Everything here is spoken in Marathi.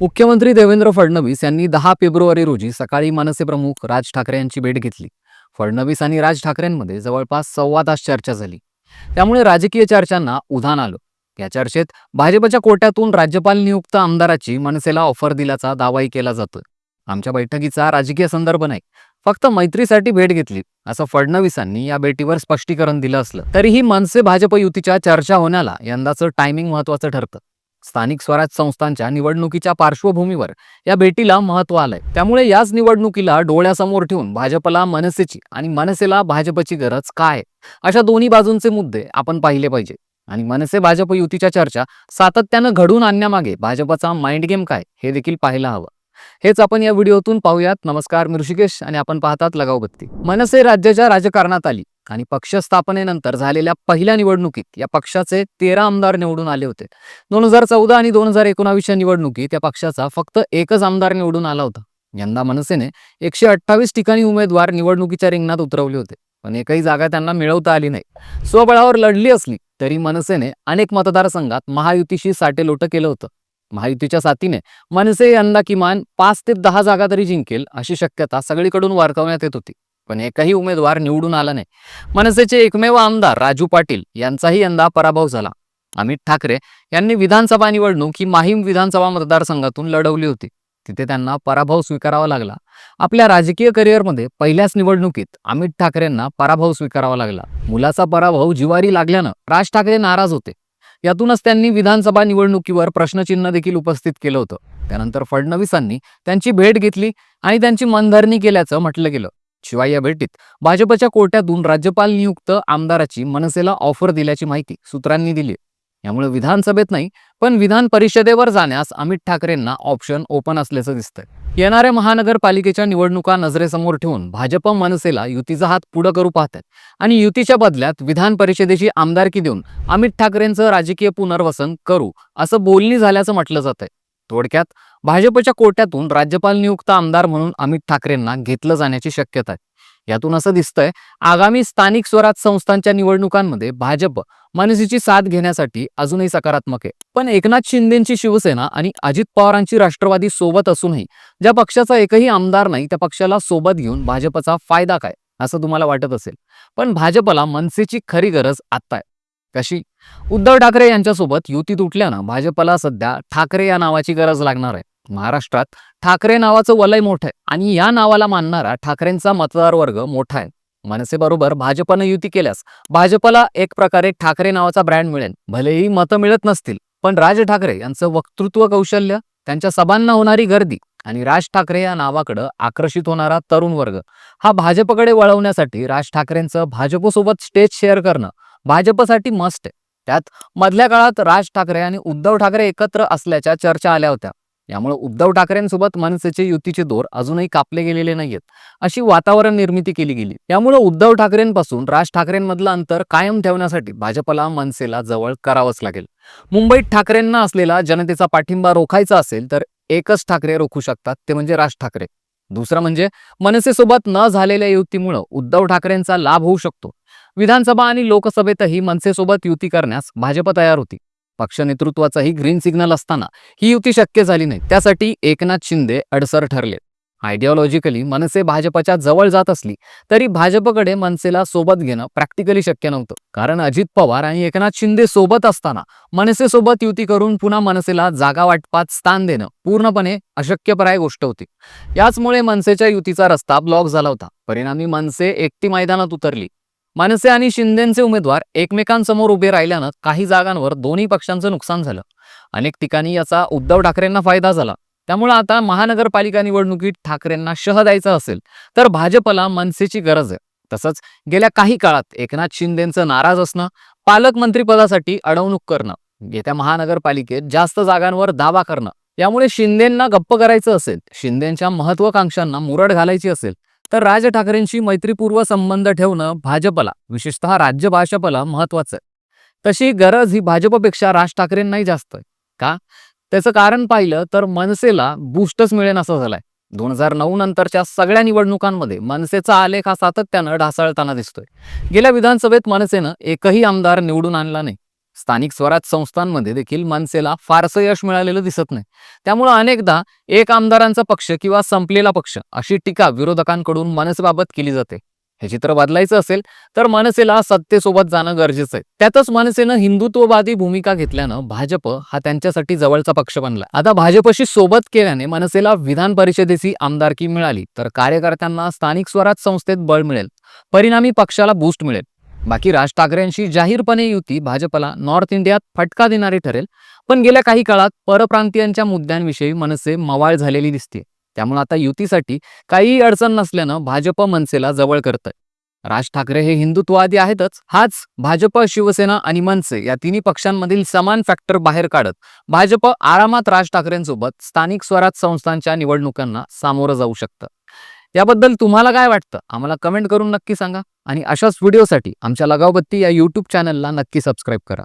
मुख्यमंत्री देवेंद्र फडणवीस यांनी दहा फेब्रुवारी रोजी सकाळी मनसे प्रमुख राज ठाकरे यांची भेट घेतली. फडणवीस आणि राज ठाकरेंमध्ये जवळपास सव्वा तास चर्चा झाली. त्यामुळे राजकीय चर्चांना उधाण आलं. या चर्चेत भाजपच्या कोट्यातून राज्यपाल नियुक्त आमदाराची मनसेला ऑफर दिल्याचा दावाही केला जातोय. आमच्या बैठकीचा राजकीय संदर्भ नाही फक्त मैत्रीसाठी भेट घेतली असं फडणवीसांनी या भेटीवर स्पष्टीकरण दिलं असलं. तरीही मनसे भाजप युतीच्या चर्चा होण्याला यंदाचं टायमिंग महत्वाचं ठरतं. स्थानिक स्वराज संस्थांच्या निवडणुकीच्या पार्श्वभूमीवर या भेटीला महत्त्व आलंय. त्यामुळे याच निवडणुकीला डोळ्यासमोर ठेवून भाजपला मनसेची आणि मनसेला भाजपची गरज काय? अशा दोन्ही बाजूंचे मुद्दे आपण पाहिले पाहिजे. आणि मनसे भाजप युतीच्या चर्चा सातत्यानं घडून आणण्यामागे भाजपचा माइंड गेम काय हे देखील पाहायला हवं. हेच आपण या व्हिडिओतून पाहूयात. नमस्कार मी ऋषिकेश आणि आपण पाहतात लगावबत्ती. मनसे राज्याच्या राजकारणात आली. आणि पक्ष स्थापनेनंतर झालेल्या पहिल्या निवडणुकीत या पक्षाचे तेरा आमदार निवडून आले होते. दोन हजार चौदा आणि दोन हजार एकोणावीसच्या निवडणुकीत या पक्षाचा फक्त एकच आमदार निवडून आला होता. यंदा मनसेने एकशे अठ्ठावीस ठिकाणी उमेदवार निवडणुकीच्या रिंगणात उतरवले होते पण एकही जागा त्यांना मिळवता आली नाही. स्वबळावर लढली असली तरी मनसेने अनेक मतदारसंघात महायुतीशी साटेलोट केलं होतं. महायुतीच्या साथीने मनसे यंदा किमान पाच ते दहा जागा तरी जिंकेल अशी शक्यता सगळीकडून वर्तवण्यात येत होती. पण एकही उमेदवार निवडून आला नाही. मनसेचे एकमेव आमदार राजू पाटील यांचाही यंदा पराभव झाला. अमित ठाकरे यांनी विधानसभा निवडणूक ही माहीम विधानसभा मतदारसंघातून लढवली होती. तिथे त्यांना पराभव स्वीकारावा लागला. आपल्या राजकीय करिअरमध्ये पहिल्याच निवडणुकीत अमित ठाकरेंना पराभव स्वीकारावा लागला. मुलाचा पराभव जिवारी लागल्यानं राज ठाकरे नाराज होते. यातूनच त्यांनी विधानसभा निवडणुकीवर प्रश्नचिन्ह देखील उपस्थित केलं होतं. त्यानंतर फडणवीसांनी त्यांची भेट घेतली आणि त्यांची मनधरणी केल्याचं म्हटलं गेलं. शिवाय या भेटीत. भाजपच्या कोट्यातून राज्यपाल नियुक्त आमदाराची मनसेला ऑफर दिल्याची माहिती सूत्रांनी दिली. यामुळे विधानसभेत नाही पण विधान परिषदेवर जाण्यास अमित ठाकरेंना ऑप्शन ओपन असल्याचं दिसतंय. येणाऱ्या महानगरपालिकेच्या निवडणुका नजरेसमोर ठेवून भाजप मनसेला युतीचा हात पुढं करू पाहतात आणि युतीच्या बदल्यात विधान परिषदेची आमदारकी देऊन अमित ठाकरेंचं राजकीय पुनर्वसन करू असं बोलणी झाल्याचं म्हटलं जात आहे थोडक्यात भाजपच्या कोट्यातून राज्यपाल नियुक्त आमदार म्हणून अमित ठाकरेंना घेतलं जाण्याची शक्यता आहे. यातून असं दिसतंय आगामी स्थानिक स्वराज संस्थांच्या निवडणुकांमध्ये भाजप मनसेची साथ घेण्यासाठी अजूनही सकारात्मक आहे. पण एकनाथ शिंदेची शिवसेना आणि अजित पवारांची राष्ट्रवादी सोबत असूनही ज्या पक्षाचा एकही आमदार नाही त्या पक्षाला सोबत घेऊन भाजपचा फायदा काय असं तुम्हाला वाटत असेल. पण भाजपला मनसेची खरी गरज आत्ता आहे. कशी? उद्धव ठाकरे यांच्यासोबत युती तुटल्यानं भाजपला सध्या ठाकरे या नावाची गरज लागणार आहे. महाराष्ट्रात ठाकरे नावाचं वलय मोठं आहे आणि या नावाला मानणारा ठाकरेंचा मतदार वर्ग मोठा आहे. मनसेबरोबर भाजपनं युती केल्यास भाजपला एक प्रकारे ठाकरे नावाचा ब्रँड मिळेल. भलेही मतं मिळत नसतील पण राज ठाकरे यांचं वक्तृत्व कौशल्य त्यांच्या सभांना होणारी गर्दी आणि राज ठाकरे या नावाकडं आकर्षित होणारा तरुण वर्ग हा भाजपकडे वळवण्यासाठी राज ठाकरेंचं भाजपसोबत स्टेज शेअर करणं भाजपसाठी मस्ट आहे. त्यात मधल्या काळात राज ठाकरे आणि उद्धव ठाकरे एकत्र असल्याच्या चर्चा आल्या होत्या. यामुळे उद्धव ठाकरेंसोबत मनसेचे युतीचे दोर अजूनही कापले गेलेले नाहीयेत. अशी वातावरण निर्मिती केली गेली. यामुळे उद्धव ठाकरेंपासून राज ठाकरेंमधलं अंतर कायम ठेवण्यासाठी भाजपला मनसेला जवळ करावंच लागेल. मुंबईत ठाकरेंना असलेला जनतेचा पाठिंबा रोखायचा असेल तर एकच ठाकरे रोखू शकतात ते म्हणजे राज ठाकरे. दुसरं म्हणजे मनसेसोबत न झालेल्या युतीमुळं उद्धव ठाकरेंचा लाभ होऊ शकतो. विधानसभा आणि लोकसभेतही मनसेसोबत युती करण्यास भाजप तयार होती. पक्ष नेतृत्वाचाही ग्रीन सिग्नल असताना ही युती शक्य झाली नाही. त्यासाठी एकनाथ शिंदे अडसर ठरले. आयडिओलॉजिकली मनसे भाजपच्या जवळ जात असली तरी भाजपकडे मनसेला सोबत घेणं प्रॅक्टिकली शक्य नव्हतं. कारण अजित पवार आणि एकनाथ शिंदे सोबत असताना मनसेसोबत युती करून पुन्हा मनसेला जागा वाटपात स्थान देणं पूर्णपणे अशक्यप्राय गोष्ट होती. याचमुळे मनसेच्या युतीचा रस्ता ब्लॉक झाला होता. परिणामी मनसे एकटी मैदानात उतरली. मनसे आणि शिंदेचे उमेदवार एकमेकांसमोर उभे राहिल्यानं काही जागांवर दोन्ही पक्षांचं नुकसान झालं. अनेक ठिकाणी याचा उद्धव ठाकरेंना फायदा झाला. त्यामुळे आता महानगरपालिका निवडणुकीत ठाकरेंना शह द्यायचा असेल तर भाजपला मनसेची गरज आहे. तसंच गेल्या काही काळात एकनाथ शिंदेचं नाराज असणं पालकमंत्रीपदासाठी अडवणूक करणं येत्या महानगरपालिकेत जास्त जागांवर दावा करणं यामुळे शिंदेंना गप्प करायचं असेल शिंदेच्या महत्वाकांक्षांना मुरड घालायची असेल तर राज ठाकरेंशी मैत्रीपूर्व संबंध ठेवणं भाजपला विशेषतः राज्य भाजपला महत्वाचं आहे तशी गरज ही भाजपपेक्षा राज ठाकरेंनाही जास्त आहे. का? त्याचं कारण पाहिलं तर मनसेला बूस्टच मिळेन असं झालंय. दोन हजार नऊ नंतरच्या सगळ्या निवडणुकांमध्ये मनसेचा आलेख हा सातत्यानं ढासळताना दिसतोय. गेल्या विधानसभेत मनसेनं एकही आमदार निवडून आणला नाही. स्थानिक स्वराज संस्थांमध्ये देखील मनसेला फारसं यश मिळालेलं दिसत नाही. त्यामुळे अनेकदा एक आमदारांचा पक्ष किंवा संपलेला पक्ष अशी टीका विरोधकांकडून मनसेबाबत केली जाते. हे चित्र बदलायचं असेल तर मनसेला सत्तेसोबत जाणं गरजेचं आहे. त्यातच मनसेनं हिंदुत्ववादी भूमिका घेतल्यानं भाजप हा त्यांच्यासाठी जवळचा पक्ष बनला. आता भाजपशी सोबत केल्याने मनसेला विधान परिषदेची आमदारकी मिळाली तर कार्यकर्त्यांना स्थानिक स्वराज संस्थेत बळ मिळेल. परिणामी पक्षाला बूस्ट मिळेल. बाकी राज ठाकरेंशी जाहीरपणे युती भाजपला नॉर्थ इंडियात फटका देणारी ठरेल पण गेल्या काही काळात परप्रांतीयांच्या मुद्द्यांविषयी मनसे मवाळ झालेली दिसते. त्यामुळे आता युतीसाठी काहीही अडचण नसल्यानं भाजप मनसेला जवळ करतंय. राज ठाकरे हे हिंदुत्ववादी आहेतच हाच भाजप शिवसेना आणि मनसे या तिन्ही पक्षांमधील समान फॅक्टर बाहेर काढत भाजप आरामात राज ठाकरेंसोबत स्थानिक स्वराज संस्थांच्या निवडणुकांना सामोरं जाऊ शकतं. याबद्दल तुम्हाला काय वाटतं? आम्हाला कमेंट करून नक्की सांगा आणि अशाच व्हिडिओसाठी आमच्या लगावबत्ती या यूट्यूब चॅनलला नक्की सबस्क्राईब करा.